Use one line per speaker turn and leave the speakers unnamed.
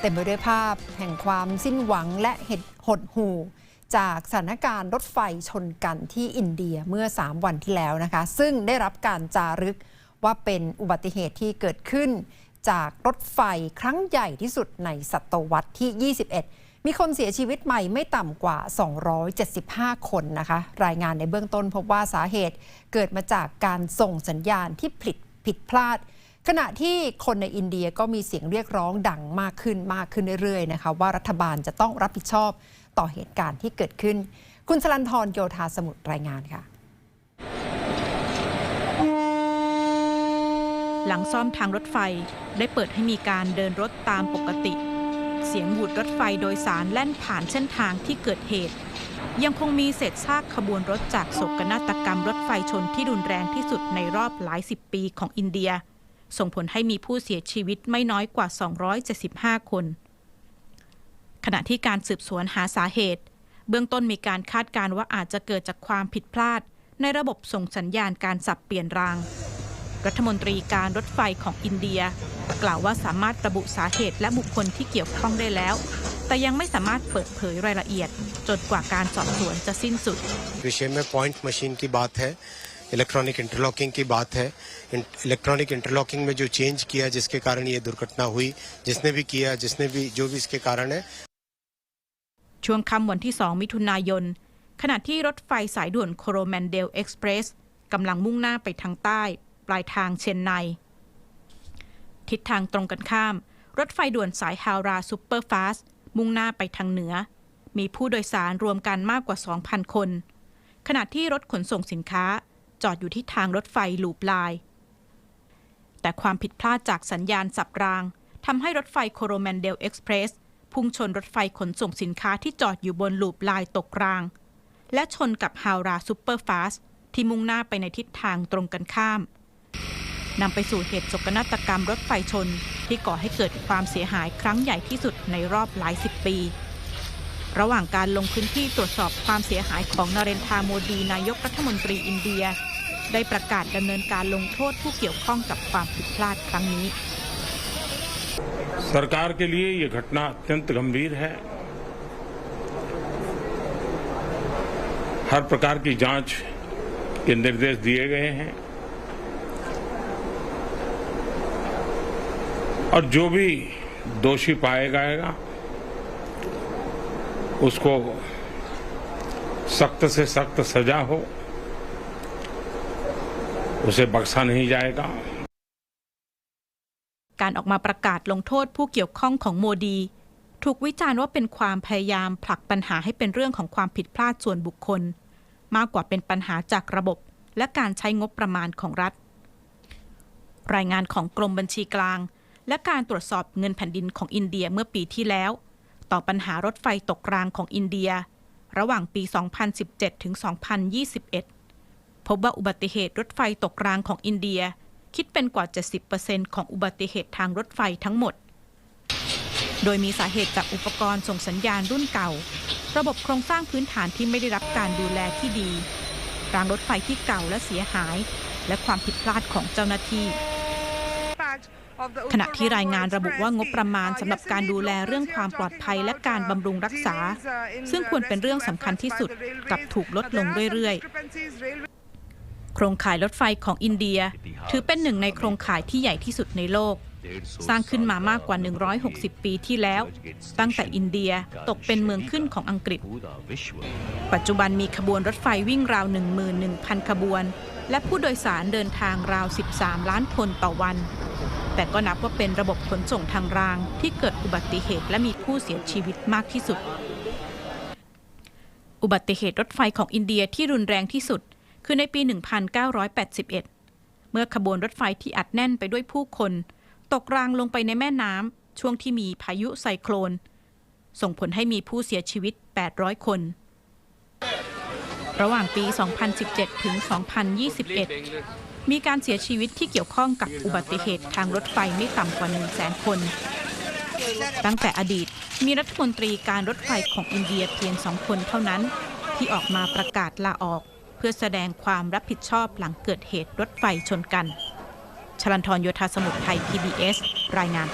เต็มไปด้วยภาพแห่งความสิ้นหวังและเหตุหดหู่จากสถานการณ์รถไฟชนกันที่อินเดียเมื่อ 3 วันที่แล้วนะคะ ซึ่งได้รับการจารึกว่าเป็นอุบัติเหตุที่เกิดขึ้น จากรถไฟครั้งใหญ่ที่สุดในศตวรรษที่ 21 มีคนเสียชีวิตใหม่ไม่ต่ำกว่า 275 คนนะคะ รายงานในเบื้องต้นพบว่าสาเหตุเกิดมาจากการส่งสัญญาณที่ผิดผิดพลาด ขณะที่คนในอินเดียก็มีเสียงเรียกร้องดังมากขึ้นมากขึ้นเรื่อยๆนะคะว่ารัฐบาลจะต้องรับผิดชอบต่อเหตุการณ์ที่เกิดขึ้น คุณสลันทรโยธาสมุทรรายงานค่ะ
หลังซ่อมทางรถไฟได้เปิดให้มีการเดินรถตามปกติ เสียงหวูดรถไฟโดยสารแล่นผ่านเส้นทางที่เกิดเหตุ ยังคงมีเศษซากขบวนรถจากโศกนาฏกรรมรถไฟชนที่รุนแรงที่สุดในรอบหลายสิบปีของอินเดีย ส่งผลให้มีผู้เสียชีวิตไม่น้อยกว่า 275 คน ขณะที่การสืบสวนหาสาเหตุ เบื้องต้นมีการคาดการณ์ว่าอาจจะเกิดจากความผิดพลาด ในระบบส่งสัญญาณการสับเปลี่ยนราง รัฐมนตรีการรถไฟของอินเดีย กล่าวว่าสามารถระบุสาเหตุและบุคคลที่เกี่ยวข้องได้แล้วแต่ยังไม่สามารถเปิดเผยรายละเอียด จนกว่าการสอบสวนจะสิ้นสุด
วิเชยม point machine ที่บาต electronic interlocking की बात है इलेक्ट्रॉनिक इंटरलॉकिंग में जो चेंज किया जिसके कारण ये दुर्घटना हुई जिसने भी किया जिसने भी जो भी इसके कारण है
ช่วงค่ำวันที่ 2 มิถุนายน ขณะที่รถไฟสายด่วนโคโรแมนเดลเอ็กซ์เพรสกำลังมุ่งหน้าไปทางใต้ ปลายทางเชนไน ทิศทางตรงกันข้าม รถไฟด่วนสายฮาวราซูเปอร์ฟาสมุ่งหน้าไปทางเหนือ มีผู้โดยสารรวมกันมากกว่า 2,000 คน ขณะที่รถขนส่งสินค้า จอดอยู่ที่ทางรถไฟลูปลาย แต่ความผิดพลาดจากสัญญาณสับรางทำให้รถไฟโคโรแมนเดลเอ็กซ์เพรสพุ่งชนรถไฟขนส่งสินค้าที่จอดอยู่บนลูปลายตกราง และชนกับฮาวราซูเปอร์ฟาสที่มุ่งหน้าไปในทิศทางตรงกันข้ามนำไปสู่เหตุโศกนาฏกรรมรถไฟชนที่ก่อให้เกิดความเสียหายครั้งใหญ่ที่สุดในรอบหลายสิบปี ระหว่างการลงพื้นที่ตรวจสอบความเสียหายของนเรนทราโมดีนายกรัฐมนตรีอินเดีย ได้ประกาศดำเนินการลงโทษผู้เกี่ยวข้องกับความผิดพลาดครั้งนี้
सरकार के लिए ये घटना अत्यंत गंभीर है हर प्रकार की जांच के निर्देश दिए गए हैं और जो भी दोषी पाया जाएगा उसको सख्त से सख्त सजा हो उसे बख्शा नहीं जाएगा
การออกมาประกาศลงโทษผู้เกี่ยวข้องของโมดี ถูกวิจารณ์ว่าเป็นความพยายามผลักปัญหาให้เป็นเรื่องของความผิดพลาดส่วนบุคคล มากกว่าเป็นปัญหาจากระบบ และการใช้งบประมาณของรัฐ รายงานของกรมบัญชีกลาง และการตรวจสอบเงินแผ่นดินของอินเดียเมื่อปีที่แล้ว ต่อปัญหารถไฟตกรางของอินเดีย ระหว่างปี 2017 ถึง 2021 พบว่าอุบัติเหตุรถไฟตกรางของอินเดีย คิดเป็นกว่า 70%ของอุบัติเหตุทางรถไฟทั้งหมด โดยมีสาเหตุจากอุปกรณ์ส่งสัญญาณรุ่นเก่า ระบบโครงสร้างพื้นฐานที่ไม่ได้รับการดูแลที่ดี รางรถไฟที่เก่าและเสียหาย และความผิดพลาดของเจ้าหน้าที่ ขณะที่รายงานระบุว่างบประมาณสำหรับการดูแลเรื่องความปลอดภัยและการบำรุงรักษา ซึ่งควรเป็นเรื่องสำคัญที่สุดกับถูกลดลงเรื่อยๆ โครงข่ายรถไฟของอินเดีย ถือเป็นหนึ่งในโครงข่ายที่ใหญ่ที่สุดในโลก สร้างขึ้นมามากกว่า 160 ปีที่แล้ว ตั้งแต่อินเดียตกเป็นเมืองขึ้นของอังกฤษ ปัจจุบันมีขบวนรถไฟวิ่งราว 11,000 ขบวน และผู้โดยสารเดินทางราว 13 ล้านคนต่อวัน แต่ก็นับว่าเป็นระบบขนส่งทางรางที่เกิดอุบัติเหตุและมีผู้เสียชีวิตมากที่สุด อุบัติเหตุรถไฟของอินเดียที่รุนแรงที่สุด คือในปี 1981 เมื่อขบวนรถไฟที่อัดแน่นไปด้วยผู้คน ตกรางลงไปในแม่น้ำช่วงที่มีพายุไซโคลน ส่งผลให้มีผู้เสียชีวิต 800 คนระหว่างปี 2017 ถึง 2021 มีการเสียชีวิตที่เกี่ยวข้องกับอุบัติเหตุทางรถไฟไม่ต่ำกว่า100,000 คน ตั้งแต่อดีตมีรัฐมนตรีการรถไฟของอินเดียเพียงสองคนเท่านั้น ที่ออกมาประกาศลาออก เพื่อแสดงความรับผิดชอบหลังเกิดเหตุรถไฟชนกัน ชลันทรโยธาสมุทรไทย PBS รายงาน